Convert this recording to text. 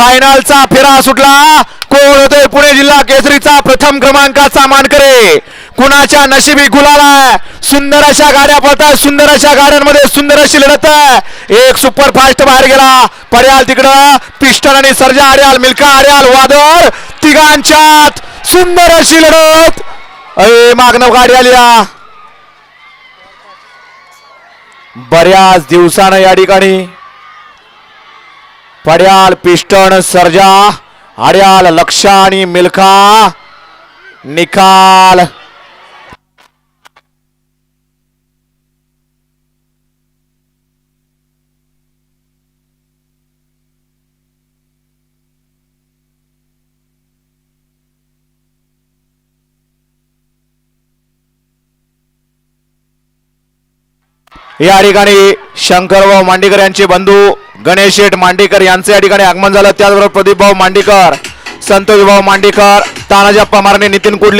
फायनलचा फेरा सुटला. कोण होतोय पुणे जिल्हा केसरीचा प्रथम क्रमांकाचा मानकरे? कुणाच्या नशिबी गुलाला सुंदर अशा गाड्या पळतात सुंदर अशा गाड्यांमध्ये सुंदर अशी लढत एक सुपर फास्ट बाहेर गेला. पर्याल तिकडं. पिस्टन आणि सर्जा आर्याल मिल्का आर्याल वादळ. तिघांच्यात सुंदर अशी लढत. अरे मागणव गाडी आली बऱ्याच दिवसानं या ठिकाणी पड्याल पिस्टन सर्जा आड्याल लक्ष आणि मिल्खा निकाल या ठिकाणी शंकरभाऊ मांडेकर यांचे बंधू गणेश शेठ मांडेकर यांचं या ठिकाणी आगमन झालं. त्याचबरोबर प्रदीप भाऊ मांडेकर संतोष भाऊ मांडेकर तानाजी अप्पा मारणे नितीन कुडले